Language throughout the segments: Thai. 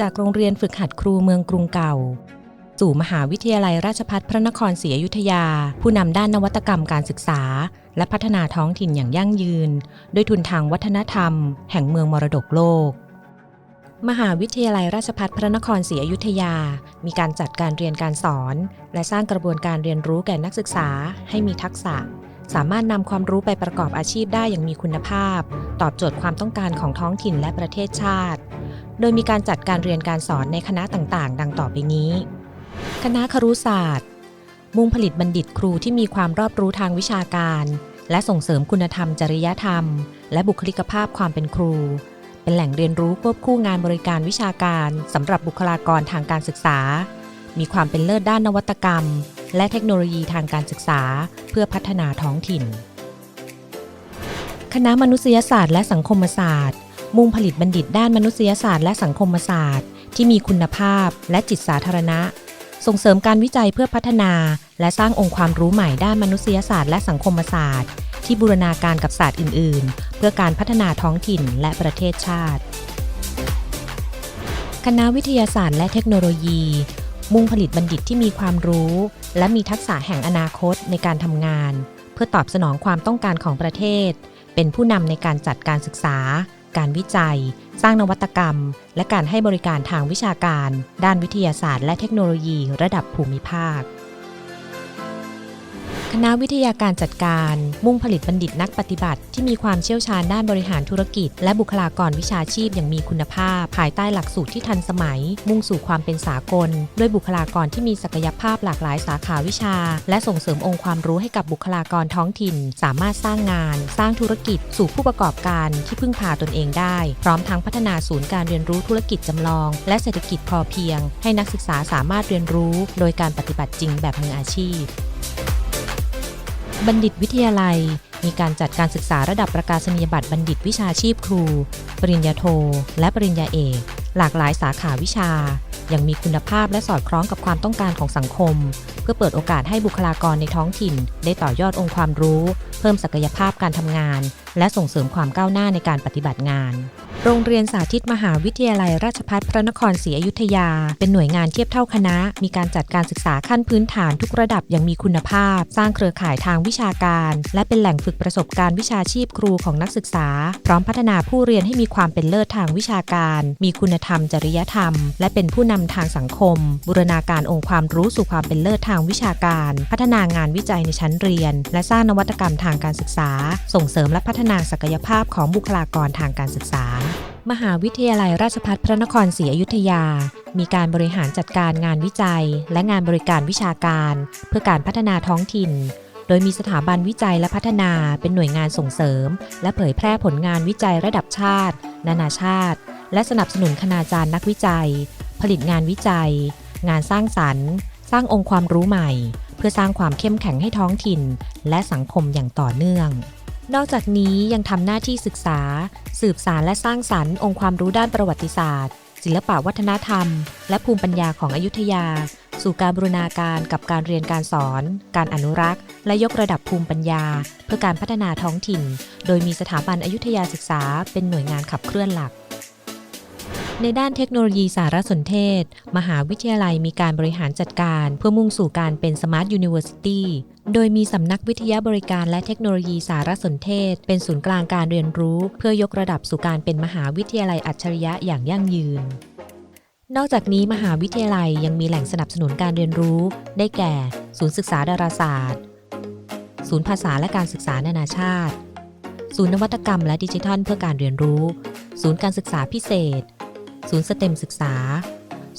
จากโรงเรียนฝึกหัดครูเมืองกรุงเก่า สู่มหาวิทยาลัยราชภัฏพระนครศรีอยุธยา ผู้นำด้านนวัตกรรมการศึกษา และพัฒนาท้องถิ่นอย่างยั่งยืน ด้วยทุนทางวัฒนธรรม แห่งเมืองมรดกโลก มหาวิทยาลัยราชภัฏพระนครศรีอยุธยา มีการจัดการเรียนการสอน และสร้างกระบวนการเรียนรู้แก่นักศึกษาให้มีทักษะสามารถนำความรู้ไปประกอบอาชีพได้อย่างมีคุณภาพ ตอบโจทย์ความต้องการของท้องถิ่นและประเทศชาติ โดยมีการจัดการเรียนการสอนในคณะต่างๆ ดังต่อไปนี้ คณะครุศาสตร์ มุ่งผลิตบัณฑิตครูที่มีความรอบรู้ทางวิชาการ และส่งเสริมคุณธรรมจริยธรรม และบุคลิกภาพความเป็นครู เป็นแหล่งเรียนรู้ควบคู่งานบริการวิชาการสำหรับบุคลากรทางการศึกษา มีความเป็นเลิศด้านนวัตกรรม และเทคโนโลยีทางการศึกษา เพื่อพัฒนาท้องถิ่น คณะมนุษยศาสตร์และสังคมศาสตร์ มุ่งผลิตบัณฑิตด้านมนุษยศาสตร์และสังคมศาสตร์ ที่มีคุณภาพและจิตสาธารณะ ส่งเสริมการวิจัยเพื่อพัฒนา และสร้างองค์ความรู้ใหม่ด้านมนุษยศาสตร์และสังคมศาสตร์ ที่บูรณาการกับศาสตร์อื่น ๆ เพื่อการพัฒนาท้องถิ่นและประเทศชาติ คณะวิทยาศาสตร์และเทคโนโลยี มุ่งผลิตบัณฑิตที่มีความรู้ และมีทักษะแห่งอนาคตในการทำงาน เพื่อตอบสนองความต้องการของประเทศ เป็นผู้นำในการจัดการศึกษา การวิจัย สร้างนวัตกรรม และการให้บริการทางวิชาการ ด้านวิทยาศาสตร์ และเทคโนโลยี ระดับภูมิภาค ณะวิทยาการจัดการ มุ่งผลิตบัณฑิตนักปฏิบัติ ที่มีความเชี่ยวชาญด้านบริหารธุรกิจ และบุคลากรวิชาชีพอย่างมีคุณภาพ ภายใต้หลักสูตรที่ทันสมัย มุ่งสู่ความเป็นสากล ด้วยบุคลากรที่มีศักยภาพหลากหลายสาขาวิชา และส่งเสริมองค์ความรู้ให้กับบุคลากรท้องถิ่น สามารถสร้างงาน สร้างธุรกิจ สู่ผู้ประกอบการที่พึ่งพาตนเองได้ พร้อมทั้งพัฒนาศูนย์การเรียนรู้ธุรกิจจำลอง และเศรษฐกิจพอเพียง ให้นักศึกษาสามารถเรียนรู้ โดยการปฏิบัติจริงแบบมืออาชีพ บัณฑิตวิทยาลัย มีการจัดการศึกษาระดับประกาศนียบัตรบัณฑิตวิชาชีพครู ปริญญาโท และปริญญาเอก หลากหลายสาขาวิชาอย่างมีคุณภาพและสอดคล้องกับความต้องการของสังคม พื่อเปิดโอกาสให้บุคลากรในท้องถิ่น ได้ต่อยอดองค์ความรู้ เพิ่มศักยภาพการทำงาน และส่งเสริมความก้าวหน้าในการปฏิบัติงาน โรงเรียนสาธิตมหาวิทยาลัยราชภัฏพระนครศรีอยุธยา เป็นหน่วยงานเทียบเท่าคณะ มีการจัดการศึกษาขั้นพื้นฐานทุกระดับอย่างมีคุณภาพ สร้างเครือข่ายทางวิชาการ และเป็นแหล่งฝึกประสบการณ์วิชาชีพครูของนักศึกษา พร้อมพัฒนาผู้เรียนให้มีความเป็นเลิศทางวิชาการ มีคุณธรรม จริยธรรม และเป็นผู้นำทางสังคม บูรณาการองค์ความรู้สู่ความเป็นเลิศทางวิชาการ พัฒนางานวิจัยในชั้นเรียน และสร้างนวัตกรรมทางการศึกษา ส่งเสริมและพัฒนาศักยภาพของบุคลากรทางการศึกษา มหาวิทยาลัยราชภัฏพระนครศรีอยุธยา มีการบริหารจัดการงานวิจัย และงานบริการวิชาการ เพื่อการพัฒนาท้องถิ่นโดยมีสถาบันวิจัยและพัฒนาเป็นหน่วยงานส่งเสริม และเผยแพร่ผลงานวิจัยระดับชาติ นานาชาติ และสนับสนุนคณาจารย์นักวิจัย ผลิตงานวิจัย งานสร้างสรรค์ สร้างองค์ความรู้ใหม่ เพื่อสร้างความเข้มแข็งให้ท้องถิ่น และสังคมอย่างต่อเนื่อง นอกจากนี้ยังทำหน้าที่ศึกษา สืบสารและสร้างสรรค์องค์ความรู้ด้านประวัติศาสตร์ ศิลปวัฒนธรรม และภูมิปัญญาของอยุธยา สู่การบูรณาการกับการเรียนการสอน การอนุรักษ์ และยกระดับภูมิปัญญา เพื่อการพัฒนาท้องถิ่น โดยมีสถาบันอยุธยาศึกษาเป็นหน่วยงานขับเคลื่อนหลัก ในด้านเทคโนโลยีสารสนเทศ มหาวิทยาลัยมีการบริหารจัดการเพื่อมุ่งสู่การเป็น Smart University โดยมีสำนักวิทยาบริการและเทคโนโลยีสารสนเทศ เป็นศูนย์กลางการเรียนรู้ เพื่อยกระดับสู่การเป็นมหาวิทยาลัยอัจฉริยะอย่างยั่งยืน นอกจากนี้มหาวิทยาลัยยังมีแหล่งสนับสนุนการเรียนรู้ ได้แก่ ศูนย์ศึกษาดาราศาสตร์ ศูนย์ภาษาและการศึกษานานาชาติ ศูนย์นวัตกรรมและดิจิทัลเพื่อการเรียนรู้ ศูนย์การศึกษาพิเศษ ศูนย์สเต็มศึกษา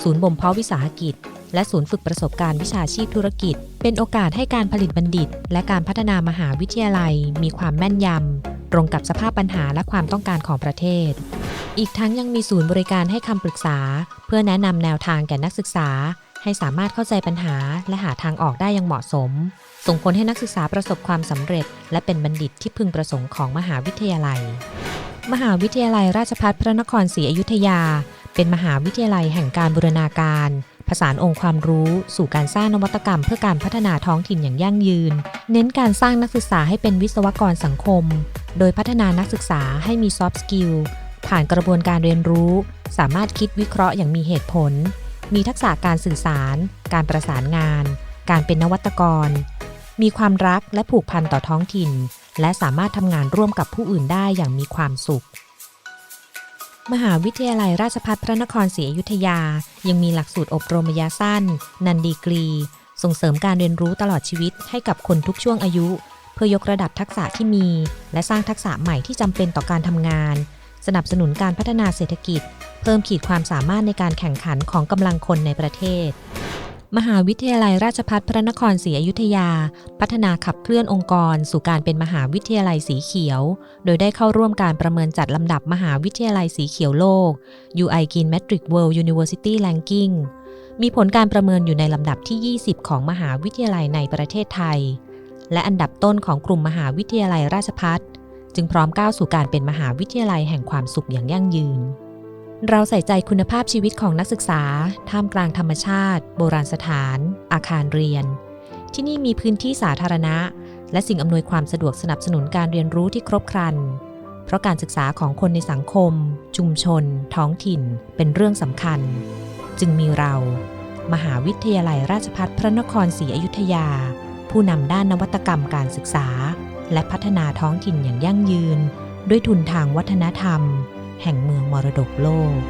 ศูนย์บ่มเพาะวิสาหกิจ และศูนย์ฝึกประสบการณ์วิชาชีพธุรกิจ เป็นโอกาสให้การผลิตบัณฑิต และการพัฒนามหาวิทยาลัย มีความแม่นยำ ตรงกับสภาพปัญหาและความต้องการของประเทศ อีกทั้งยังมีศูนย์บริการให้คำปรึกษา เพื่อแนะนำแนวทางแก่นักศึกษา ให้สามารถเข้าใจปัญหา และหาทางออกได้อย่างเหมาะสม ส่งผลให้นักศึกษาประสบความสำเร็จ และเป็นบัณฑิตที่พึงประสงค์ของมหาวิทยาลัยมหาวิทยาลัยราชภัฏพระนครศรีอยุธยา เป็นมหาวิทยาลัยแห่งการบูรณาการ ผสานองค์ความรู้ สู่การสร้างนวัตกรรม เพื่อการพัฒนาท้องถิ่นอย่างยั่งยืน เน้นการสร้างนักศึกษาให้เป็นวิศวกรสังคม โดยพัฒนานักศึกษาให้มี soft skill ผ่านกระบวนการเรียนรู้ สามารถคิดวิเคราะห์อย่างมีเหตุผล มีทักษะการสื่อสาร การประสานงาน การเป็นนวัตกร มีความรักและผูกพันต่อท้องถิ่น และสามารถทำงานร่วมกับผู้อื่นได้อย่างมีความสุข มหาวิทยาลัยราชภัฏพระนครศรีอยุธยา ยังมีหลักสูตรอบรมระยะสั้น นันดีกรี ส่งเสริมการเรียนรู้ตลอดชีวิตให้กับคนทุกช่วงอายุ เพื่อยกระดับทักษะที่มี และสร้างทักษะใหม่ที่จำเป็นต่อการทำงาน สนับสนุนการพัฒนาเศรษฐกิจ เพิ่มขีดความสามารถในการแข่งขันของกำลังคนในประเทศ มหาวิทยาลัยราชภัฏพระนครศรีอยุธยา พัฒนาขับเคลื่อนองค์กร สู่การเป็นมหาวิทยาลัยสีเขียว โดยได้เข้าร่วมการประเมินจัดลำดับมหาวิทยาลัยสีเขียวโลก UI g i n Metric World University Ranking มีผลการประเมินอยู่ในลำดับที่ 20 ของมหาวิทยาลัยในประเทศไทย และอันดับต้นของกลุ่มมหาวิทยาลัยราชภัฏจึงพร้อมก้าวสู่การเป็นมหาวิทยาลัยแห่งความสุขอย่างยั่งยืน เราใส่ใจคุณภาพชีวิตของนักศึกษา ท่ามกลางธรรมชาติ โบราณสถาน อาคารเรียน ที่นี่มีพื้นที่สาธารณะ และสิ่งอำนวยความสะดวกสนับสนุนการเรียนรู้ที่ครบครัน เพราะการศึกษาของคนในสังคม ชุมชน ท้องถิ่น เป็นเรื่องสำคัญ จึงมีเรา มหาวิทยาลัยราชภัฏพระนครศรีอยุธยา ผู้นำด้านนวัตกรรมการศึกษา และพัฒนาท้องถิ่นอย่างยั่งยืน ด้วยทุนทางวัฒนธรรม แห่งเมืองมรดกโลก